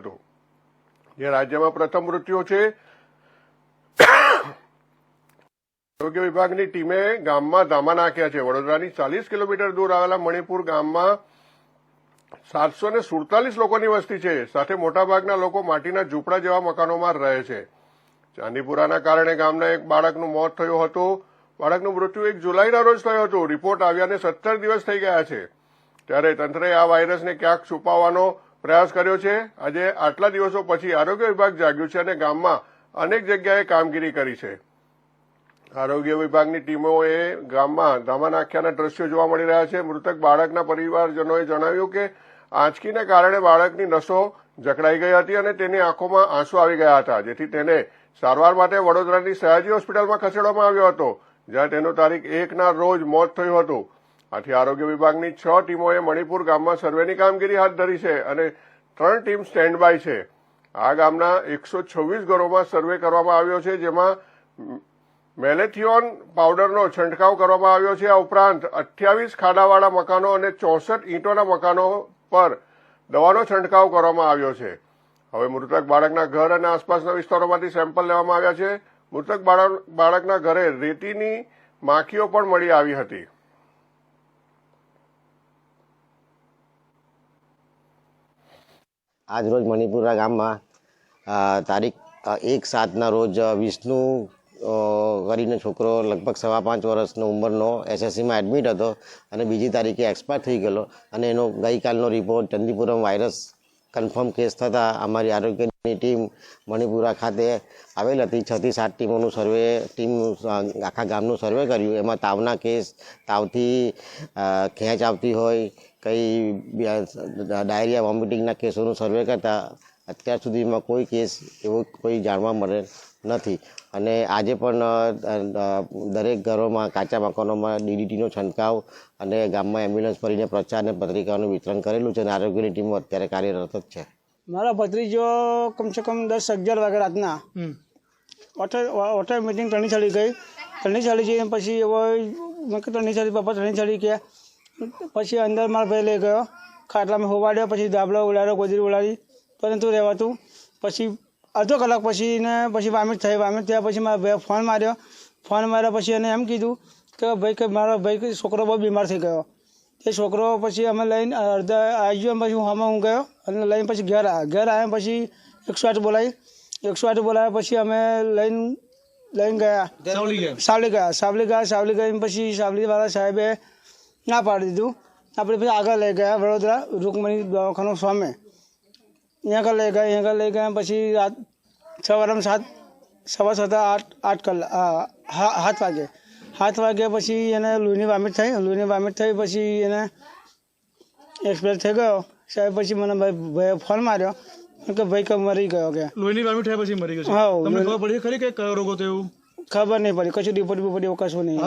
હતું જે રાજ્યમાં પ્રથમ મૃત્યુ છે, આરોગ્ય વિભાગની ટીમે ગામમાં ધામા નાખ્યા છે. વડોદરાની ચાલીસ કિલોમીટર દૂર આવેલા મણિપુર ગામમાં સાતસો ને સુડતાલીસ લોકોની વસ્તી છે. સાથે મોટાભાગના લોકો માટીના ઝૂંપડા જેવા મકાનોમાં રહે છે. ચાંદીપુરાના કારણે ગામના એક બાળકનું મોત થયું હતું. બાળકનું મૃત્યુ એક જુલાઈના રોજ થયું હતું. રિપોર્ટ આવ્યાને સત્તર દિવસ થઈ ગયા છે. ત્યારે તંત્રએ આ વાયરસને ક્યાંક છુપાવવાનો પ્રયાસ કર્યો છે. આજે આટલા દિવસો પછી આરોગ્ય વિભાગ જાગ્યું છે અને ગામમાં અનેક જગ્યાએ કામગીરી કરી છે. આરોગ્ય વિભાગની ટીમોએ ગામમાં ધામા નાખ્યાના દ્રશ્યો જોવા મળી રહ્યા છે. મૃતક બાળકના પરિવારજનોએ જણાવ્યું કે આંચકીને કારણે બાળકની નસો જકડાઈ ગઈ હતી અને તેની આંખોમાં આંસુ આવી ગયા હતા, જેથી તેને સારવાર માટે વડોદરાની સયાજી હોસ્પિટલમાં ખસેડવામાં આવ્યો હતો, જ્યાં તેનું તારીખ એકના રોજ મોત થયું હતું. આથી આરોગ્ય વિભાગની છ ટીમોએ મણિપુર ગામમાં સર્વેની કામગીરી હાથ ધરી છે અને ત્રણ ટીમ સ્ટેન્ડ બાય છે. આ ગામના એકસો છવ્વીસ ઘરોમાં સર્વે કરવામાં આવ્યો છે, જેમાં મેલેથિયોન પાવડરનો છંટકાવ કરવામાં આવ્યો છે. આ ઉપરાંત અઠ્યાવીસ ખાડાવાળા મકાનો અને ચોસઠ ઈંટોના મકાનો પર દવાનો છંટકાવ કરવામાં આવ્યો છે. હવે મૃતક બાળકના ઘર અને આસપાસના વિસ્તારોમાંથી સેમ્પલ લેવામાં આવ્યા છે. મૃતક બાળક- બાળકના ઘરે રેતીની માખીઓ પણ મળી આવી હતી. આજ રોજ મણિપુરા ગામમાં તારીખ એક સાતના રોજ વિષ્ણુ કરીને છોકરો લગભગ સવા પાંચ વર્ષનો ઉંમરનો એસએસસીમાં એડમિટ હતો અને બીજી તારીખે એક્સપાયર થઈ ગયેલો અને એનો ગઈકાલનો report Chandipuram virus confirm case થતાં અમારી આરોગ્યની ટીમ મણિપુરા ખાતે આવેલ હતી. છ થી સાત ટીમોનું સર્વે, ટીમ આખા ગામનું સર્વે કર્યું. એમાં તાવના કેસ, તાવથી ખેંચ આવતી હોય, કઈ ડાયરિયા, વોમિટિંગના કેસોનું સર્વે કરતા અત્યાર સુધીમાં કોઈ કેસ એવો કોઈ જાણવા મળે નથી. અને આજે પણ દરેક ઘરોમાં કાચા મકાનોમાં ડીડીટીનો છંટકાવ અને ગામમાં એમ્બ્યુલન્સ ભરીને પ્રચાર અને પત્રિકાઓનું વિતરણ કરેલું છે અને આરોગ્યની ટીમો અત્યારે કાર્યરત જ છે. મારા ભત્રીજો કમસે કમ દસ અગિયાર વાગે રાતના હોટલ મિટિંગ ટણી ચાલી ગઈ ટણી ચાલી જઈને પછી એવો મેં કીધું ટણી ચાલી પપ્પા ટણી ચાલી ગયા પછી અંદર મારા ભાઈ લઈ ગયો. ખાટલામાં હોવાડ્યો પછી દાબલો ઉડાડ્યો ગોદરી ઉડાડી. પરંતુ રહેવાતું. પછી અડધો કલાક પછી ને પછી વામિટ થઈ. વામિટ થયા પછી મારા ભાઈ ફોન માર્યો. ફોન માર્યા પછી એને એમ કીધું કે ભાઈ કે મારો ભાઈ છોકરો બહુ બીમાર થઈ ગયો. એ છોકરો પછી અમે લઈને અડધા આવી ગયો પછી હું હું ગયો અને લઈને પછી ઘેર આવ્યા ઘેર આવ્યા પછી એકસો આઠ બોલાવી. એકસો આઠ બોલાવ્યા પછી અમે લઈને લઈને ગયા. સાવલી ગયા? સાવલી ગયા. સાવલી ગયા પછી સાવલીવાળા સાહેબે ના પાડી દીધું. આપણે પછી આગળ લઈ ગયા વડોદરા રૂકમણી દવાખાનું સામે. અહીંયા કર લઈ ગયા અહીંયા કર લઈ ગયા પછી રાત સવારમાં સાત સવા સાત આઠ આઠ કલાક સાત વાગે. સાત વાગ્યા પછી એને લોહીની વામિટ થઈ લોહીની વામિટ થઈ પછી એને એક્સપ્રેસ થઈ ગયો. સાહેબ પછી મને ભાઈ ભાઈએ ફોન માર્યો. કે ભાઈ કે મરી ગયો કે? લોહીની વામિટ થયા પછી મરી ગયો હા, તમને ખબર પડી ખરી કે કયો રોગ હતો એવું? ખબર નહીં પડી. કશું રિપોર્ટ બિપોર્ટ એવું કશું નહીં.